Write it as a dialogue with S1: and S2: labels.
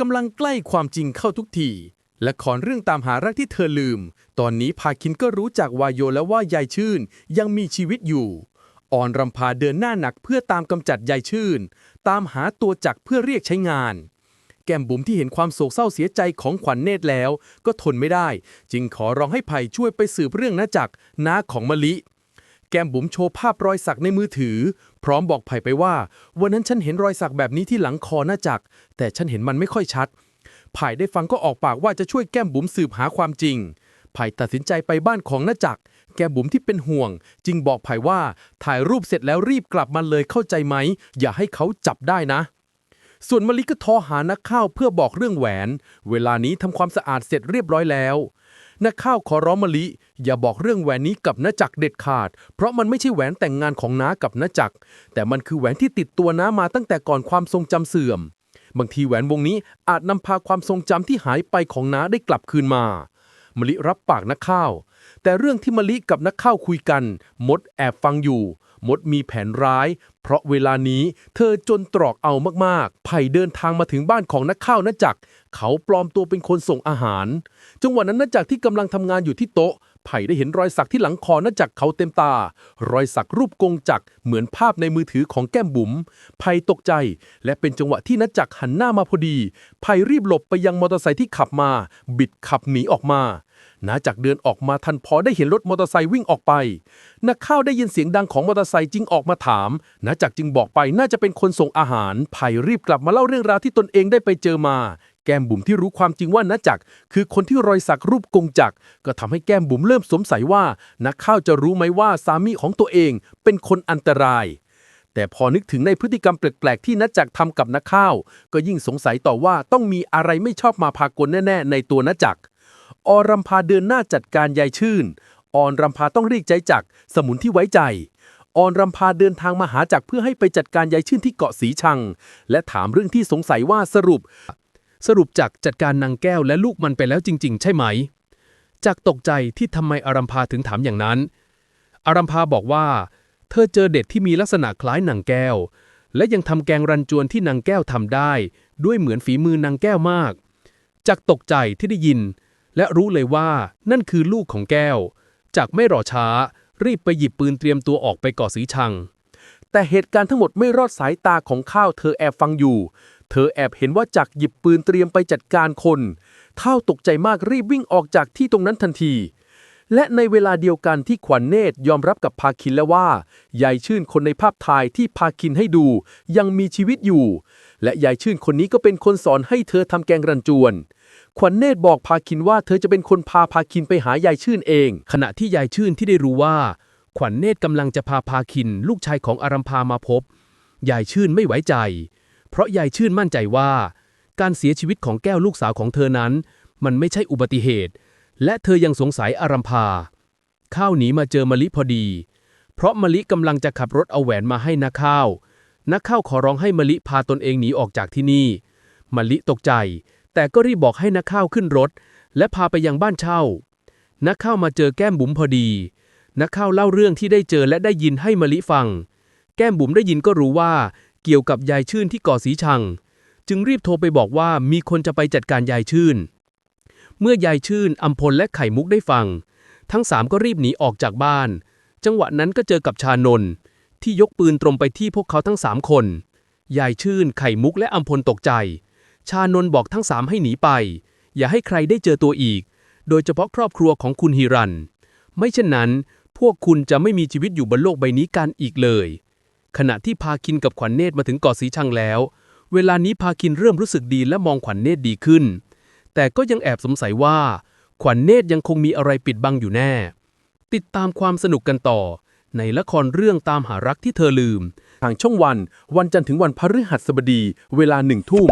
S1: กำลังใกล้ความจริงเข้าทุกทีและขอนเรื่องตามหารักที่เธอลืม ตอนนี้พาคินก็รู้จักวายโยแล้วว่ายายชื่น ยังมีชีวิตอยู่อ่อนรำพาเดินหน้าหนักเพื่อตามกำจัดยายชื่น ตามหาตัวจักเพื่อเรียกใช้งาน แก้มบุ๋มที่เห็นความโศกเศร้าเสียใจของขวัญเนตรแล้ว ก็ทนไม่ได้ จึงขอร้องให้ไผ่ช่วยไปสืบเรื่องน้าจักน้าของมะลิ แก้มบุ๋มโชว์ภาพรอยสักในมือถือ พร้อมบอกไผ่ไปว่า วันนั้นฉันเห็นรอยสักแบบนี้ที่หลังคอหน้าจัก แต่ฉันเห็นมันไม่ค่อยชัดไผ่ได้ฟังก็ออกปากว่าจะช่วยแก้มบุ๋มสืบหาความจริงไผ่ตัดสินใจไปบ้านของน้าจัก แก้มบุ๋มที่เป็นห่วง จึงบอกไผ่ว่าถ่ายรูปเสร็จแล้วรีบกลับมาเลยเข้าใจไหม อย่าให้เขาจับได้นะ ส่วนมะลิก็ทรหานักข้าวเพื่อบอกเรื่องแหวน เวลานี้ทำความสะอาดเสร็จเรียบร้อยแล้ว นักข้าวขอร้องมะลิ อย่าบอกเรื่องแหวนนี้กับน้าจักเด็ดขาด เพราะมันไม่ใช่แหวนแต่งงานของน้ากับน้าจัก แต่มันคือแหวนที่ติดตัวน้ามาตั้งแต่ก่อนความทรงจำเสื่อม บางทีแหวนวงนี้อาจนำพาความทรงจำที่หายไปของน้าได้กลับคืนมามะลิรับปากนักข้าว แต่เรื่องที่มะลิกับนักข้าวคุยกัน มดแอบฟังอยู่ มดมีแผนร้าย เพราะเวลานี้เธอจนตรอกเอามากๆ ไผ่เดินทางมาถึงบ้านของนักข้าวนัจักรเขาปลอมตัวเป็นคนส่งอาหาร จังหวะนั้นนัจักรที่กำลังทำงานอยู่ที่โต๊ะ ไผ่ได้เห็นรอยสักที่หลังคอนัจักเขาเต็มตา รอยสักรูปกงจักรเหมือนภาพในมือถือของแก้มบุ๋มไผ่ตกใจ และเป็นจังหวะที่นัจักหันหน้ามาพอดีไผ่รีบหลบไปยังมอเตอร์ไซค์ที่ขับมา บิดขับหนีออกมานาจักเดินออกมาทันพอได้เห็นรถมอเตอร์ไซค์วิ่งออกไป นักข้าวได้ยินเสียงดังของมอเตอร์ไซค์จึงออกมาถามนาจักจึงบอกไปน่าจะเป็นคนส่งอาหารไผ่รีบกลับมาเล่าเรื่องราวที่ตนเองได้ไปเจอมา แก้มบุ๋มที่รู้ความจริงว่านาจักรคือคนที่รอยสักรูปกงจักรก็ทำให้แก้มบุ๋มเริ่มสงสัยว่านักข้าวจะรู้ไหมว่าสามีของตัวเองเป็นคนอันตราย แต่พอนึกถึงในพฤติกรรมแปลกๆที่นัจักรทำกับนักข้าว ก็ยิ่งสงสัยต่อว่าต้องมีอะไรไม่ชอบมาพากลแน่ ๆ ในตัวนัจักรอรำพาเดินหน้าจัดการยายชื่นออนรำพาต้องเรียกใจจักสมุนที่ไว้ใจออนรำพาเดินทางมาหาจักเพื่อให้ไปจัดการยายชื่นที่เกาะสีชัง และถามเรื่องที่สงสัยว่าสรุป สรุปจักจัดการนางแก้วและลูกมันไปแล้วจริง ๆ ใช่ไหมจักตกใจที่ทำไมอารัมพาถึงถามอย่างนั้น อารัมพาบอกว่า เธอเจอเด็ดที่มีลักษณะคล้ายนางแก้ว และยังทำแกงรันจวนที่นางแก้วทำได้ ด้วยเหมือนฝีมือนางแก้วมากจักตกใจที่ได้ยิน และรู้เลยว่านั่นคือลูกของแก้วจักไม่รอช้า รีบไปหยิบปืนเตรียมตัวออกไปก่อสีชังแต่เหตุการณ์ทั้งหมดไม่รอดสายตาของข้าวเธอแอบฟังอยู่ เธอแอบเห็นว่าจักหยิบปืนเตรียมไปจัดการคนข้าตกใจมากรีบวิ่งออกจากที่ตรงนั้นทันที และในเวลาเดียวกันที่ขวัญเนตรยอมรับกับพาคินแล้วว่ายายชื่นคนในภาพถ่ายที่พาคินให้ดู ยังมีชีวิตอยู่ และยายชื่นคนนี้ก็เป็นคนสอนให้เธอทำแกงรันจวนขวัญเนตรบอกพาคินว่าเธอจะเป็นคนพาพาคินไปหายายชื่นเอง ขณะที่ยายชื่นที่ได้รู้ว่า ขวัญเนตรกำลังจะพาพาคิน ลูกชายของอารัมพามาพบ ยายชื่นไม่ไว้ใจ เพราะยายชื่นมั่นใจว่า การเสียชีวิตของแก้วลูกสาวของเธอนั้น มันไม่ใช่อุบัติเหตุ และเธอยังสงสัยอารัมพา ข้าวหนีมาเจอมะลิพอดี เพราะมะลิกำลังจะขับรถเอาแหวนมาให้นักข้าว นักข้าวขอร้องให้มะลิพาตนเองหนีออกจากที่นี่มะลิตกใจ แต่ก็รีบบอกให้นักข้าวขึ้นรถ และพาไปยังบ้านเช่า นักข้าวมาเจอแก้มบุ๋มพอดี นักข้าวเล่าเรื่องที่ได้เจอและได้ยินให้มะลิฟัง แก้มบุ๋มได้ยินก็รู้ว่า เกี่ยวกับยายชื่นที่ก่อสีชัง จึงรีบโทรไปบอกว่ามีคนจะไปจัดการยายชื่น เมื่อยายชื่นอัมพลและไข่มุกได้ฟัง ทั้งสามก็รีบหนีออกจากบ้าน จังหวะนั้นก็เจอกับชานนที่ยกปืนตรงไปที่พวกเขาทั้งสามคน ยายชื่น ไข่มุกและอัมพลตกใจ ชานนบอกทั้งสามให้หนีไป อย่าให้ใครได้เจอตัวอีก โดยเฉพาะครอบครัวของคุณฮิรัน ไม่เช่นนั้น พวกคุณจะไม่มีชีวิตอยู่บนโลกใบนี้กันอีกเลย ขณะที่พาคินกับขวัญเนตรมาถึงเกาะสีชังแล้ว เวลานี้พาคินเริ่มรู้สึกดีและมองขวัญเนตรดีขึ้น แต่ก็ยังแอบสงสัยว่า ขวัญเนตรยังคงมีอะไรปิดบังอยู่แน่ ติดตามความสนุกกันต่อ ในละครเรื่องตามหารักที่เธอลืม ทางช่องวัน วันจันทร์ถึงวันพฤหัสบดี เวลาหนึ่งทุ่ม